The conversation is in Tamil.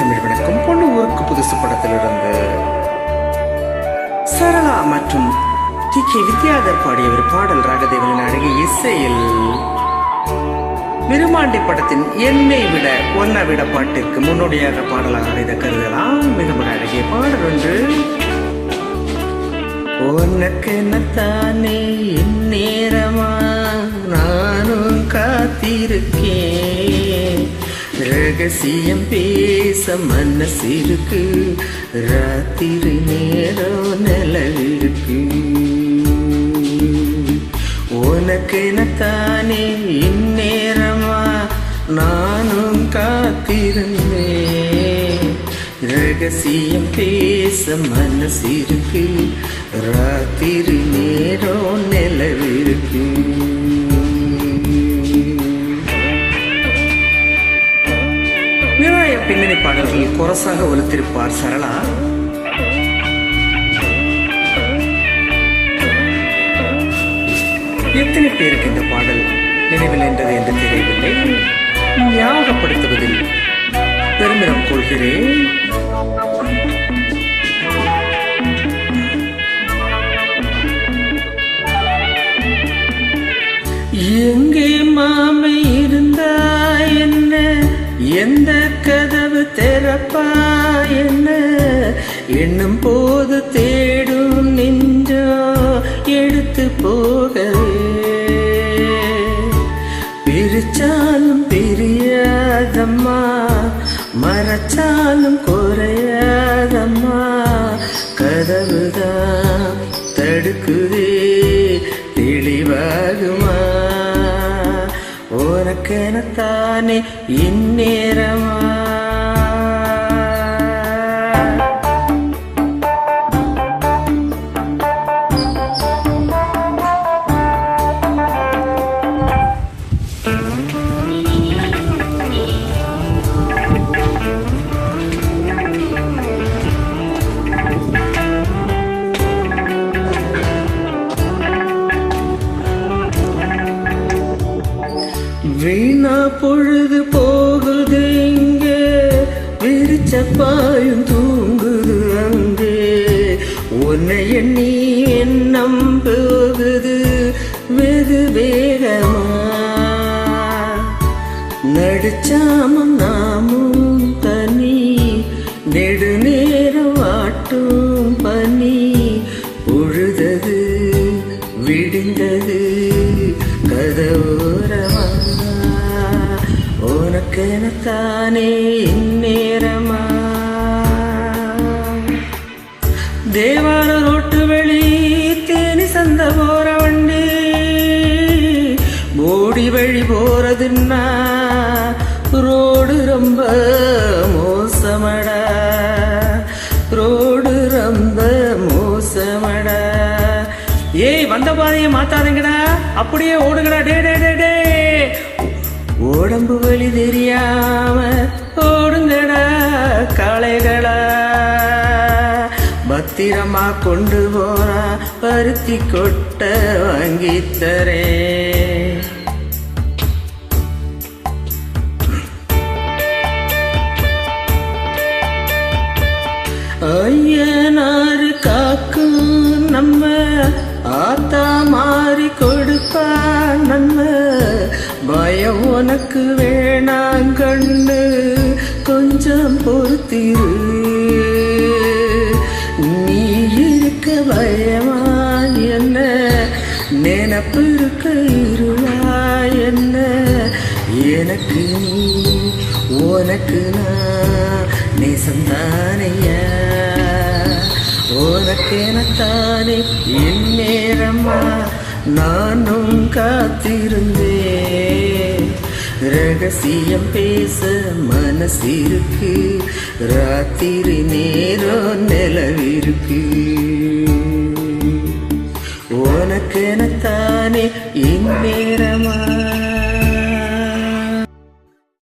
தமிழ் வணக்கம். பொண்ணு ஊருக்கு புதுசு படத்திலிருந்து சரளா மற்றும் டி கே. வித்யாதர் பாடிய ஒரு பாடல் ராகதேவனின் அழகிய இசையில் விருமாண்டி படத்தின் என்னை விட ஒன்னை விட பாட்டிற்கு முன்னோடியாக பாடலாக இதை கருதலாம். மிகவும் அழகிய பாடல் ஒன்று. உனக்கு என்னத்தானே நேரமா நானும் காத்திருக்கேன். ரகசியம் பேச மனசிருக்கு ராத்திரி நேரம் நிலவிருக்கு. உனக்கு என்னத்தானே இந்நேரமா நானும் காத்திருந்தேன் ரகசியம் பேச மனசிருக்கு ராத்திரி நேரம் நிலவிருக்கு. பின்னணி பாடல்கள் கொரசாக ஒலித்திருப்பார் சரளா. எத்தனை பேருக்கு இந்த பாடல் நினைவில் என்றது என்று தெரியவில்லை. ஞாபகப்படுத்துவதில் பெருமிதம் கொள்கிறேன். எங்கே மாமை இருந்தா என்ன? எந்த கதை திறப்பா என்ன? எண்ணும் போது தேடும் நின்றோ எடுத்து போக பிரிச்சாலும் பிரியாதம்மா மறைச்சாலும் குறையாதம்மா. கதவுதான் தடுக்குதே தெளிவாகுமா? உனக்கெனத்தானே இந்நேரமா? வீணா பொழுது போகுது இங்கே. விரிச்ச பாயும் தூங்குது அங்கே. உன்னை எண்ணி எண்ணம் போகுது வெகு வேகமா. நடிச்சாமம் நாமும் உனக்கெனத்தானே இந்நேரமா தேவார ரோட்டு வழி தேனி சந்த போற வண்டி. ஓடி வழி போறதுன்னா ரோடு ரொம்ப மோசமடா. ரோடு ரொம்ப மோசமடா. ஏய் வந்த பாதையை மாத்தாதீங்கடா. அப்படியே ஓடுங்கடா. டே டே டே டே. உடம்பு வலி தெரியாம ஓடுங்கடா காளைகளா. பத்திரமா கொண்டு போனா பருத்தி கொட்ட வாங்கித் தரேன். ஐயனாரு காக்கும் நம்ம ஆத்தா மாறி கொடுப்பா நம்ம பயம் உனக்கு வேணாம் கண்ணு கொஞ்சம் பொறுத்திரு. நீ இருக்க பயமா என்ன நினப்பு இருக்க இருளா என்ன எனக்கு நீ உனக்கு நான் நேசந்தானையா உனக்கெனத்தானே என் நேரமா நானும் காத்திருந்தேன் ரகசியம் பேச மனசிருக்கு. ராத்திரி நேரம் நிலவிருக்கு. உனக்கெனத்தானே இந்நேரமா?